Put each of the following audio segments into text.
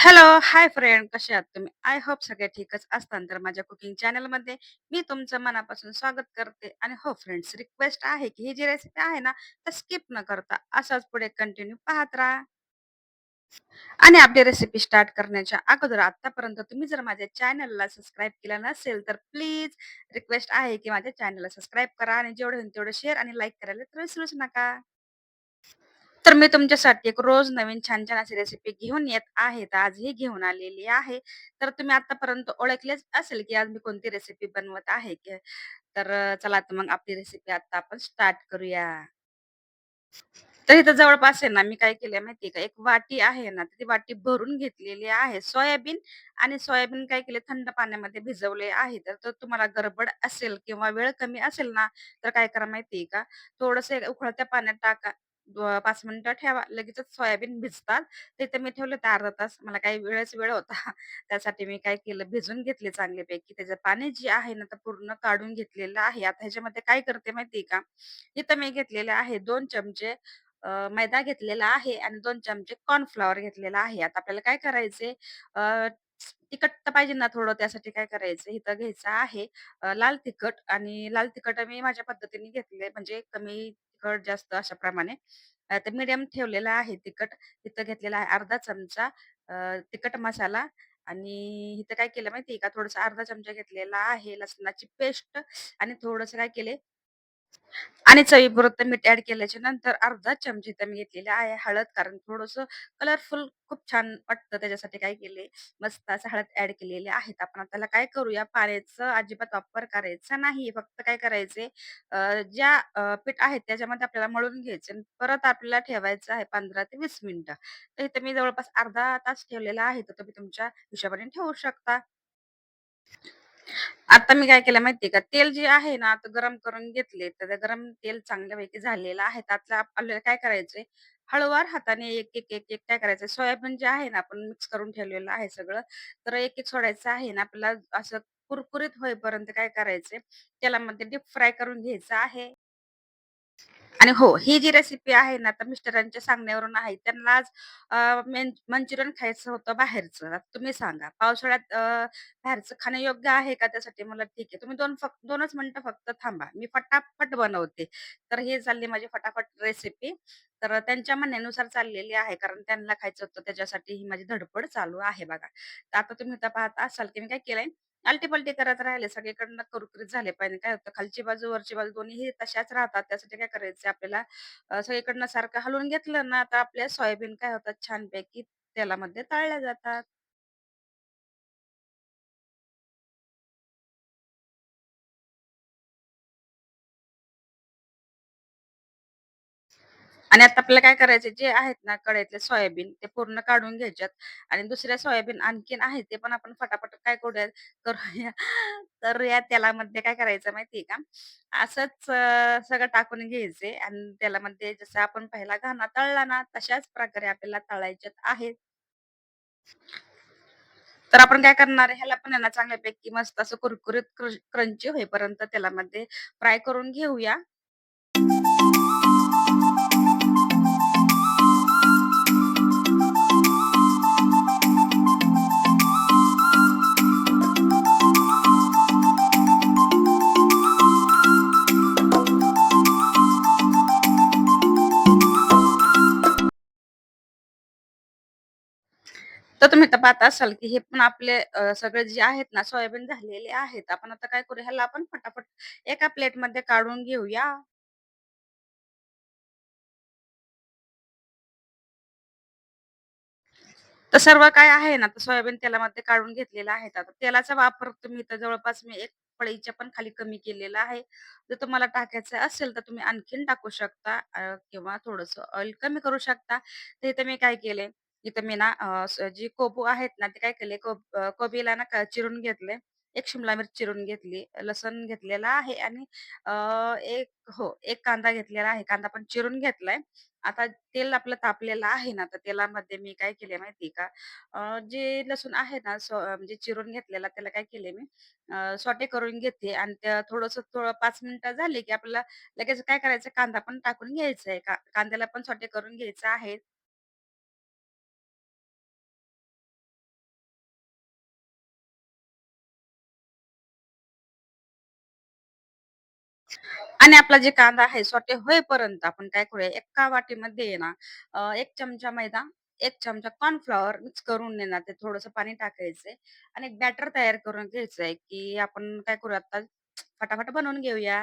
Hello, hi friend कसे आहात तुम्ही? आय होप सगळे ठीकच असतात तर माझ्या कुकिंग चॅनलमध्ये मी तुमचं मनापासून स्वागत करते आणि हो फ्रेंड्स रिक्वेस्ट आहे, की ही जी रेसिपी आहे ना, तर स्किप न करता असाच पुढे कंटिन्यू पाहत राहा. आणि आपली रेसिपी स्टार्ट करण्याच्या अगोदर आतापर्यंत तुम्ही जर माझ्या चॅनलला सबस्क्राईब केलं नसेल, तर प्लीज रिक्वेस्ट आहे, की माझ्या चॅनलला सबस्क्राईब करा आणि जेवढं होईल तेवढं शेअर आणि लाईक करायला तर विसरूच नका. तर मी तुमच्यासाठी एक रोज नवीन छान-छान अशी रेसिपी घेऊन येत आहे. तर आजही घेऊन आलेली आहे. तर तुम्ही आतापर्यंत ओळखलेच असेल, की आज मी कोणती रेसिपी बनवत आहे. की तर अ, चला तर मग आपली रेसिपी आता आपण स्टार्ट करूया. तर इथं जवळपास आहे ना, मी काय केलंय माहितीये का, एक वाटी आहे ना, ती वाटी भरून घेतलेली आहे सोयाबीन आणि सोयाबीन काय केले थंड पाण्यामध्ये भिजवले आहे. तर तुम्हाला गडबड असेल किंवा वेळ कमी असेल ना, तर काय करा माहितीये का, थोडस उकळत्या पाण्यात टाका. पाच 5 मिनिटं ठेवा. लगेचच सोयाबीन भिजतात. तिथे मी ठेवले होते अर्धा तास. मला काही वेळच वेळ होता. त्यासाठी मी काय केलं, भिजवून घेतले चांगल्यापैकी. त्याचं पाणी जे आहे ना, ते पूर्ण काढून घेतलेलं आहे. आता ह्याच्यामध्ये काय करते माहिती आहे का, इथं मी घेतलेले आहे 2 चमचे अ, मैदा घेतलेला आहे आणि 2 चमचे कॉर्नफ्लॉवर घेतलेला आहे. आता आपल्याला काय करायचंय अ, तिखट तर पाहिजे ना थोडं, त्यासाठी काय करायचं इथं घ्यायचं आहे अ, लाल तिखट आणि लाल तिखट मी माझ्या पद्धतीने घेतले म्हणजे कमी तिखट जास्त अशा प्रमाणे. अ, तर मीडियम ठेवलेलं आहे तिखट. इथं घेतलेला आहे अर्धा चमचा अ, तिखट मसाला आणि इथं काय केलं माहिती आहे का, थोडस अर्धा चमचा घेतलेला आहे लसणाची पेस्ट आणि थोडंसं काय केले आणि चवीपुरतं मीठ ॲड केल्याच्यानंतर अर्धा चमचा इथं मी घेतलेला आहे हळद, कारण थोडंसं कलरफुल खूप छान वाटतं त्याच्यासाठी काय केले, मस्त असं हळद ऍड केलेले आहेत आपण त्याला काय करूया, पाण्याचं अजिबात वापर करायचा नाही. फक्त काय करायचे अ, ज्या अ, पीठ आहेत त्याच्यामध्ये आपल्याला मळून घ्यायचं आणि परत आपल्याला ठेवायचं आहे 15 ते वीस मिनिटं. तर इथं मी जवळपास अर्धा तास ठेवलेला आहे, तर तुम्ही तुमच्या हिशोबाने ठेवू शकता. आता मी काय केलं माहितीये का, तेल जे आहे ना, आता गरम करून घेतले. तर ते गरम तेल चांगल्यापैकी झालेलं आहे. त्यातलं आपल्याला काय करायचंय, हळूवार हाताने एक, एक, एक, एक काय करायचं, सोयाबीन जे आहे ना, आपण मिक्स करून ठेवलेलं आहे सगळं. तर एक-एक सोडायचं आहे ना, आपल्याला असं कुरकुरीत होईपर्यंत काय करायचंय, तेलामध्ये डीप फ्राय करून घ्यायचं आहे. आणि हो, ही जी रेसिपी आहे ना, तर मिस्टरांच्या सांगण्यावरून आहे. त्यांना आज अ, मेन मंचुरियन खायचं होतं बाहेरचं. आता तुम्ही सांगा, पावसाळ्यात अ, बाहेरचं खाणं योग्य आहे का? त्यासाठी मला ठीक आहे. तुम्ही दोन फक्त दोनच मिनिटं फक्त थांबा. मी फटाफट बनवते. तर ही चालली माझी फटाफट रेसिपी. तर त्यांच्या म्हणण्यानुसार चाललेली आहे, कारण त्यांना खायचं होतं त्याच्यासाठी ही माझी धडपड चालू आहे बघा. तर आता तुम्ही इथं पाहत असाल, की मी काय केलंय, आलटी-पलटी करत राहिले. सगळीकडनं कुरकुरीत झाले पाहिजे. काय होतं खालची बाजू, वरची बाजू दोन्हीही तशाच राहतात. त्यासाठी काय करायचं आपल्याला अ, सगळीकडनं सारखं हलवून घेतलं ना, तर आपल्या सोयाबीन काय होतात छानपैकी तेलामध्ये तळल्या जातात. आणि आता आपल्याला काय करायचं जे आहेत ना कढईतले सोयाबीन ते पूर्ण काढून घ्यायच्यात आणि दुसऱ्या सोयाबीन आणखीन आहेत ते पण आपण फटाफट काय करूया करूया तर या तेलामध्ये काय करायचं माहितीये का? असंच सगळं टाकून घ्यायचे आणि तेलामध्ये जसं आपण पहिला घाणा तळला ना, तशाच प्रकारे आपल्याला तळायच्यात आहेत. तर आपण काय करणार आहे, ह्याला पण यांना चांगल्यापैकी मस्त असं कुरकुरीत क्रंची होईपर्यंत तेलामध्ये फ्राय करून घेऊया. तर तुम्ही तर पाहत असाल, की हे पण आपले अ, सगळे जे आहेत ना सोयाबीन झालेले आहेत. आपण आता काय करू ह्याला आपण फटाफट एका प्लेटमध्ये काढून घेऊया. तर सर्व काय आहे ना, तर सोयाबीन तेलामध्ये काढून घेतलेलं आहे. आता तेलाचा वापर तुम्ही इथं जवळपास मी 1 पळीच्या पण खाली कमी केलेला आहे. जर तुम्हाला टाकायचं असेल, तर तुम्ही आणखीन टाकू शकता अ, किंवा थोडंसं ऑइल कमी करू शकता. तर इथं मी काय केलंय, इथं मी ना अ, स जी कोबू आहेत ना, ते काय केले कोब अ, कोबीला ना क चिरून घेतले. एक शिमला मिरची चिरून घेतली, लसूण घेतलेला आहे आणि अ, एक हो, एक कांदा घेतलेला आहे. कांदा पण चिरून घेतलाय. आता तेल आपलं तापलेलं आहे ना, तर तेलामध्ये मी काय केले माहिती आहे का? अ, जे लसूण आहे ना, सो म्हणजे चिरून घेतलेला त्याला काय केले मी अ, सॉटे करून घेते आणि त्या थोडंसं थोडं 5 मिनिटं झाले, की आपल्याला लगेच काय करायचं कांदा पण टाकून घ्यायचा आहे. का कांद्याला पण सॉटे करून घ्यायचं आहे. आणि आपला जे कांदा आहे सॉटे होईपर्यंत आपण काय करूया, एका वाटीमध्ये आहे ना एक चमचा मैदा, एक चमचा कॉर्नफ्लॉवर मिक्स करून आहे ते थोडस पाणी टाकायचंय आणि एक बॅटर तयार करून घ्यायचंय, की आपण काय करूया आता फटाफट बनवून घेऊया.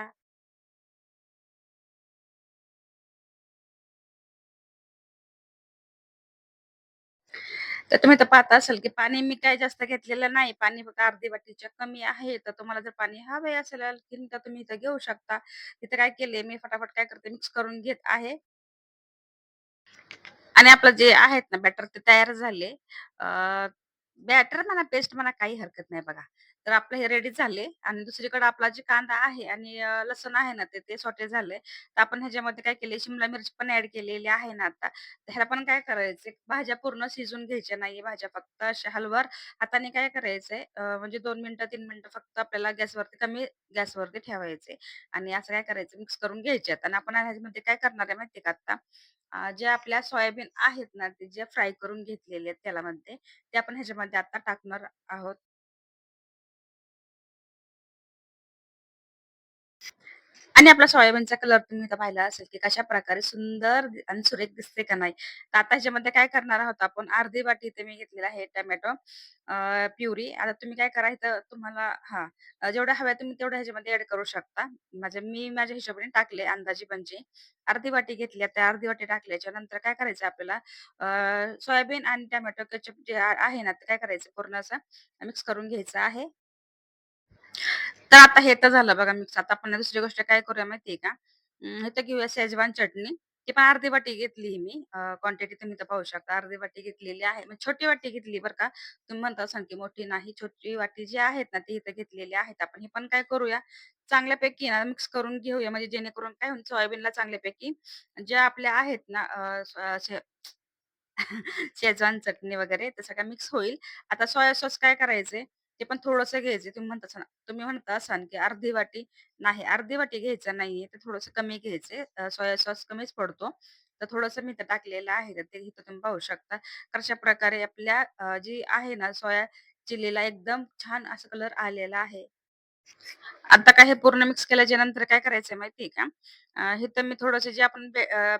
तर तुम्ही तर पाहता असाल, की पाणी मी काही जास्त घेतलेलं नाही. पाणी फक्त अर्धी वाटीच्या कमी आहे. तर तुम्हाला जर पाणी हवे असेल आणखीन तर तुम्ही इथं घेऊ शकता. इथे काय केले मी फटाफट काय करते मिक्स करून घेत आहे. आणि आपलं जे आहेत ना बॅटर ते तयार झाले. बॅटर म्हणा, पेस्ट म्हणा काही हरकत नाही बघा. तर आपलं हे रेडी झाले आणि दुसरीकडे आपला जे कांदा आहे आणि अ, लसूण आहे ना ते ते सॉटे झाले. तर आपण ह्याच्यामध्ये काय केले शिमला मिरची पण ऍड केलेली आहे ना आता. तर ह्याला पण काय करायचंय भाज्या पूर्ण शिजून घ्यायच्या नाहीये भाज्या फक्त अशा हलवार हाताने काय करायचंय अ, म्हणजे दोन मिनिटं तीन मिनिटं फक्त आपल्याला गॅसवरती कमी गॅसवरती ठेवायचे आणि असं काय करायचं मिक्स करून घ्यायच्यात आणि आपण ह्याच्यामध्ये काय करणार आहे माहिती का आता अ, जे आपल्या सोयाबीन आहेत ना, ते जे फ्राय करून घेतलेले आहेत तेलामध्ये, ते आपण ह्याच्यामध्ये आता टाकणार आहोत. आणि आपला सोयाबीनचा कलर तुम्ही इथं पाहिला असेल, की कशा प्रकारे सुंदर आणि सुरेख दिसते का नाही. तर आता ह्याच्यामध्ये काय करणार आहोत आपण, अर्धी वाटी इथे मी घेतलेला आहे टोमॅटो प्युरी. आता तुम्ही काय करा इथं तुम्हाला हा जेवढ्या हव्या तुम्ही तेवढ्या ह्याच्यामध्ये ऍड करू शकता. म्हणजे मी माझ्या हिशोबाने टाकले अंदाजे म्हणजे अर्धी वाटी घेतली. त्या अर्धी वाटी टाकल्याच्या नंतर काय करायचं आपल्याला सोयाबीन आणि टोमॅटो केचप जे आहे ना, ते काय करायचं पूर्ण असं मिक्स करून घ्यायचं आहे. तर आता हे तर झालं बघा मिक्स. आता आपण दुसरी गोष्ट काय करूया माहितीये का? इथं घेऊया शेजवान चटणी. ती पण अर्धी वाटी घेतली मी. क्वांटिटी तुम्ही तर पाहू शकता. अर्धी वाटी घेतलेली आहे. म्हणजे छोटी वाटी घेतली बरं का. तुम्ही म्हणता असाल की मोठी नाही. छोटी वाटी जी आहेत ना, ती इथं घेतलेली आहेत. आपण हे पण काय करूया, चांगल्यापैकी ना मिक्स करून घेऊया. म्हणजे जेणेकरून काय होईल सोयाबीनला चांगल्यापैकी ज्या आपल्या आहेत ना शेजवान चटणी वगैरे ते सगळं मिक्स होईल. आता सोया सॉस काय करायचंय, ते पण थोडंसं घ्यायचं. तुम्ही म्हणता असाल तुम्ही म्हणता असाल, की अर्धी वाटी नाही, अर्धी वाटी घ्यायचं नाहीये, ते थोडंसं कमी घ्यायचे. सोया सॉस कमीच पडतो. तर थोडंसं मी तर टाकलेलं आहे. तर ते इथं तुम्ही पाहू शकता. कशा प्रकारे आपल्या अ, जी आहे ना सोया चिलीला एकदम छान असा कलर आलेला आहे. आता काय हे पूर्ण मिक्स केल्याच्यानंतर काय करायचंय माहितीये का? अ, तर मी थोडस जे आपण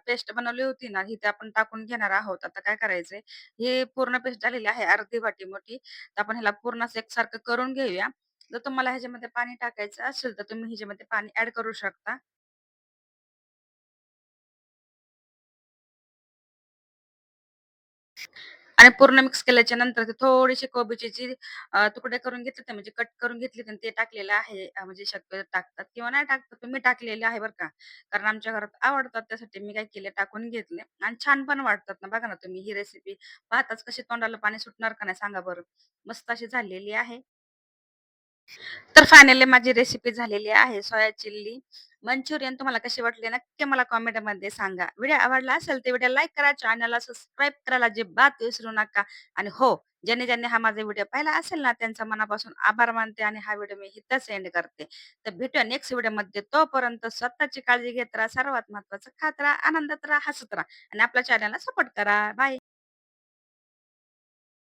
पेस्ट बनवली होती ना, हिथे आपण टाकून घेणार आहोत. आता काय करायचंय, हे पूर्ण पेस्ट झालेली आहे अर्धी वाटी मोठी. तर आपण ह्याला पूर्ण एकसारखं करून घेऊया. जर तुम्हाला ह्याच्यामध्ये पाणी टाकायचं असेल, तर तुम्ही ह्याच्यामध्ये पाणी ऍड करू शकता. आणि पूर्ण मिक्स केल्याच्यानंतर ते थोडीशी कोबीचे जी अ, तुकडे करून घेतले म्हणजे कट करून घेतले आणि ते टाकलेलं आहे. अ, म्हणजे शक्यतो टाकतात किंवा नाही टाकतात. पण मी टाकलेले आहे बरं का. कारण आमच्या घरात आवडतात त्यासाठी मी काय केले टाकून घेतले आणि छान पण वाटतात ना. बघा ना तुम्ही ही रेसिपी पाहताच कशी तोंडाला पाणी सुटणार का नाही सांगा बरं. मस्त अशी झालेली आहे. तर फायनली माझी रेसिपी झालेली आहे सोया चिल्ली मंचुरियन. तुम्हाला कशी वाटली नक्की मला कमेंटमध्ये सांगा. व्हिडिओ आवडला असेल तर व्हिडिओ लाईक करा, चॅनलला सबस्क्राईब करायला अजिबात विसरू नका. आणि हो, ज्याने ज्यांनी हा माझा व्हिडिओ पाहिला असेल ना, त्यांचा मनापासून आभार मानते आणि हा व्हिडिओ मी इथंच सेंड करते. तर भेटूया नेक्स्ट व्हिडिओमध्ये. तोपर्यंत स्वतःची काळजी घेत राहा. सर्वात महत्वाचं खात राहा, आनंदात राहा, हसत राहा आणि आपल्या चॅनलला सपोर्ट करा. बाय.